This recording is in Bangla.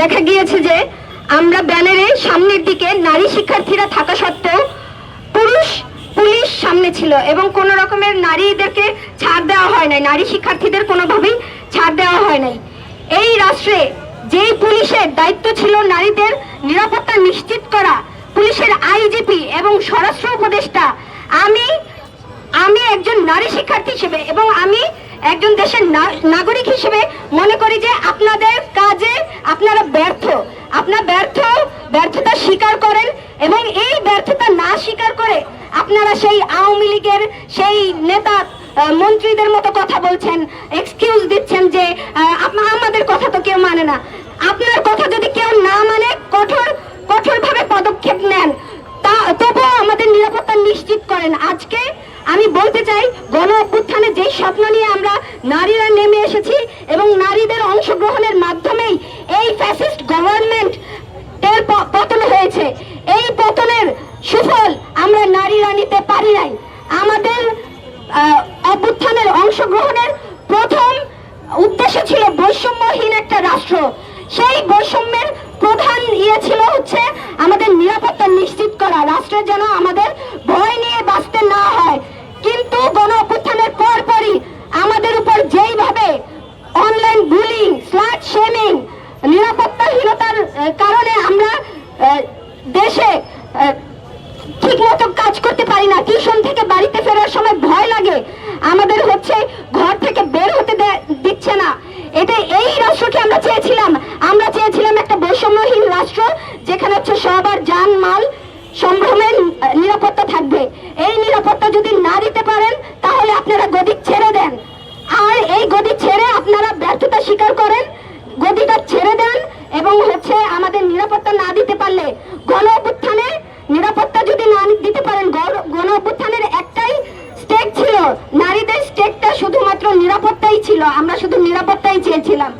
দেখা গিয়েছে যে আমরা ব্যানারে সামনের দিকে নারী শিক্ষার্থীরা থাকা সত্ত্বেও পুরুষ, পুলিশ সামনে ছিল এবং কোন রকমের নারীদেরকে ছাড় দেওয়া হয় নাই, নারী শিক্ষার্থীদের কোনোভাবেই ছাড় দেওয়া হয় নাই। এই রাষ্ট্রে যেই পুলিশের দায়িত্ব ছিল নারীদের নিরাপত্তা নিশ্চিত করা, পুলিশের আইজিপি এবং স্বরাষ্ট্র উপদেষ্টা, আমি আমি একজন নারী শিক্ষার্থী হিসেবে এবং আমি একজন দেশের নাগরিক হিসেবে মনে করি যে আপনাদের কাজে আপনারা ব্যর্থ। আপনারা ব্যর্থ, ব্যর্থতা স্বীকার করেন এবং এই ব্যর্থতা না স্বীকার করে আপনারা সেই আওয়ামী লীগের সেই নেতা মন্ত্রীদের মতো কথা বলছেন এক্সকিউজ দিচ্ছেন যে আমাদের কথা তো কেউ মানে না। আপনার কথা যদি কেউ না মানে কঠোর, কঠোরভাবে পদক্ষেপ নেন, তা তবুও আমাদের নিরাপত্তা নিশ্চিত করেন। আজকে আমি বলতে চাই, গণ অভ্যুত্থানে যে স্বপ্ন নিয়ে আমরা নারীরা নেমে এসেছি এবং নারীদের অংশগ্রহণের আমাদের অভ্যুত্থানের অংশগ্রহণের প্রথম উদ্দেশ্য ছিল বৈষম্যহীন একটা রাষ্ট্র। সেই বৈষম্যের প্রধান ইয়ে ছিল হচ্ছে আমাদের নিরাপত্তা নিশ্চিত করা, রাষ্ট্রের যেন ফেরার সময় ভয় লাগে। আমাদের হচ্ছে ঘর থেকে বের হতে দিচ্ছে না। এটা এই রাষ্ট্রকে আমরা চেয়েছিলাম। আমরা চেয়েছিলাম একটা বৈষম্যহীন রাষ্ট্র, যেখানে হচ্ছে সবার যান মাল সম্ভ্রমের নিরাপত্তা থাকবে। এই নিরাপত্তা যদি না দিতে পারেন, তাহলে আপনারা গদি ছেড়ে দেন। আর এই গদি ছেড়ে আপনারা ব্যর্থতা স্বীকার করেন। গদিটা ছেড়ে দেন এবং হচ্ছে আমাদের নিরাপত্তা না দিতে পারলে গণ অভ্যুত্থানে নিরাপত্তা যদি না দিতে পারেন গণ- গণ অভ্যুত্থানের একটাই স্টেক ছিল নারীদের স্টেকটা শুধুমাত্র নিরাপত্তাই ছিল আমরা শুধু নিরাপত্তাই চেয়েছিলাম।